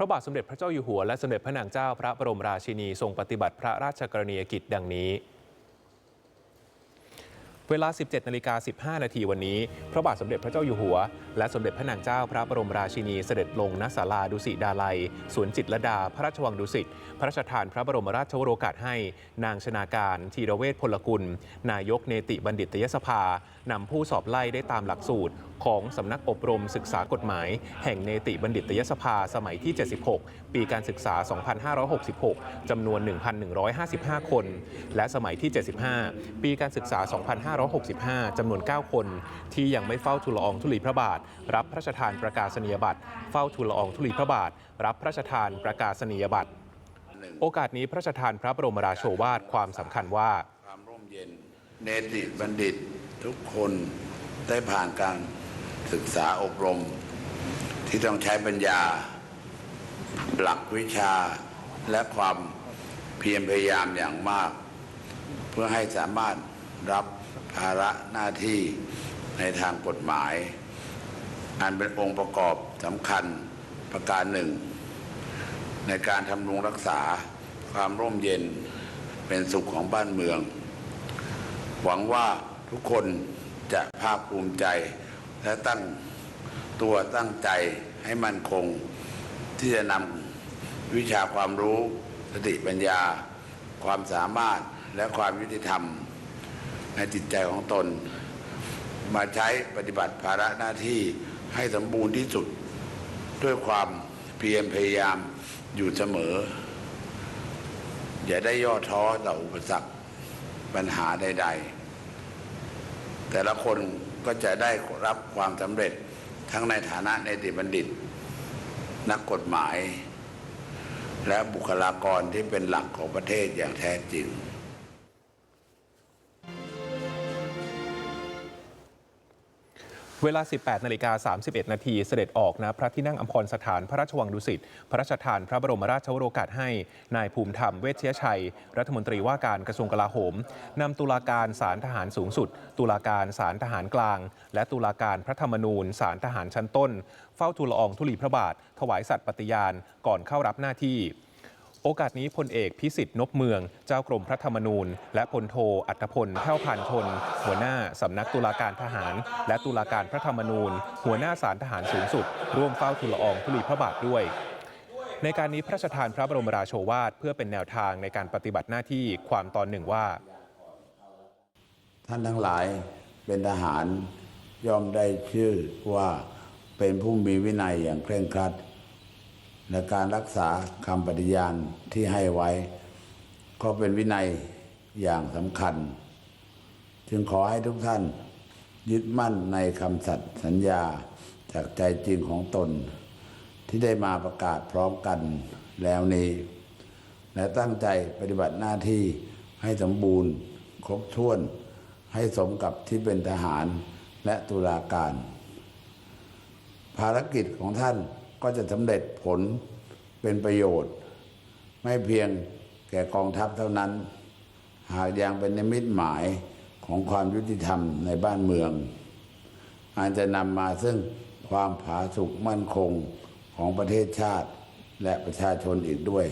พระบาทสมเด็จพระเจ้าอยู่หัวและสมเด็จพระนางเจ้าพระบรมราชินีทรงปฏิบัติพระราชกรณียกิจดังนี้ เวลา 17นาฬิกา15 นาทีวันนี้ พระบาทสมเด็จพระเจ้าอยู่หัว และสมเด็จพระนางเจ้าพระบรมราชินีเสด็จลงณศาลาดุสิตดาลัยสวนจิตรดา พระราชวังดุสิต พระราชทานพระบรมราชโวรกาสให้ นางชนาการธีรเวชพลกุล นายกเนติบัณฑิตยสภานำผู้สอบไล่ได้ตามหลักสูตร ของสำนักอบรมศึกษากฎหมาย แห่งเนติบัณฑิตยสภาสมัยที่ 76 ปีการศึกษา 2566จำนวน 1,155 คน และสมัยที่ 75 ปีการศึกษา2565 จำนวน 9 คน ที่ยังไม่เฝ้าทูลละอองธุลีพระบาท รับพระราชทานประกาศนียบัตร เฝ้าทูลละอองธุลีพระบาท รับพระราชทานประกาศนียบัตร โอกาสนี้พระราชทานพระบรมราโชวาทความสำคัญว่าความร่มเย็นเนติบัณฑิตทุกคนได้ผ่านการศึกษาอบรม ที่ต้องใช้ปัญญา หลักวิชาและความเพียรพยายามอย่างมาก เพื่อให้สามารถรับ ภาระหน้าที่ในทางกฎหมาย อันเป็นองค์ประกอบสำคัญประการหนึ่ง ในการทำรงรักษาความร่มเย็นเป็นสุขของบ้านเมือง หวังว่าทุกคนจะภาคภูมิใจ และตั้งตัวตั้งใจให้มั่นคง ที่จะนำวิชาความรู้ สติปัญญา ความสามารถและความยุติธรรม ในจิตใจของตน มาใช้ปฏิบัติภาระหน้าที่ให้สมบูรณ์ที่สุดด้วยความเพียรพยายามอยู่เสมอ อย่าได้ย่อท้อต่ออุปสรรคปัญหาใด ๆ แต่ละคนก็จะได้รับความสำเร็จทั้งในฐานะในติบัณฑิต นักกฎหมาย และบุคลากรที่เป็นหลักของประเทศอย่างแท้จริง เวลา 18นาฬิกา31 นาทีเสด็จออกนะพระที่นั่งอัมพรสถานพระราชวังดุสิต พระราชทานพระบรมราชโวโรกาสให้ นายภูมิธรรมเวชยชัย รัฐมนตรีว่าการกระทรวงกลาโหมนำตุลาการศาลทหารสูงสุด ตุลาการศาลทหารกลาง และตุลาการพระธรรมนูญศาลทหารชั้นต้น เฝ้าทูลละอองธุลีพระบาท ถวายสัตย์ปฏิญาณก่อนเข้ารับหน้าที่ โอกาสนี้พลเอกพิสิทธิ์นบเมือง เจ้ากรมพระธรรมนูญ และพลโทอัตพลแพ่วพันชน หัวหน้าสำนักตุลาการทหาร และตุลาการพระธรรมนูญ หัวหน้าศาลทหารสูงสุด ร่วมเฝ้าทูลอองธุลีพระบาทด้วย ในการนี้พระราชทานพระบรมราโชวาทเพื่อเป็นแนวทางในการปฏิบัติหน้าที่ความตอนหนึ่งว่า ท่านทั้งหลายเป็นทหารย่อมได้ชื่อว่าเป็นผู้มีวินัยอย่างเคร่งครัด และการรักษาคำปฏิญาณที่ให้ไว้ ก็เป็นวินัยอย่างสำคัญ จึงขอให้ทุกท่านยึดมั่นในคำสัตย์สัญญาจากใจจริงของตน ที่ได้มาประกาศพร้อมกันแล้วนี้ และตั้งใจปฏิบัติหน้าที่ให้สมบูรณ์ ครบถ้วน ให้สมกับที่เป็นทหารและตุลาการ ภารกิจของท่าน ก็จะสำเร็จผลเป็นประโยชน์ ไม่เพียงแก่กองทัพเท่านั้น หากยังเป็นนิมิตหมายของความยุติธรรมในบ้านเมืองอาจจะนำมาซึ่งความผาสุกมั่นคงของประเทศชาติและประชาชนอีกด้วย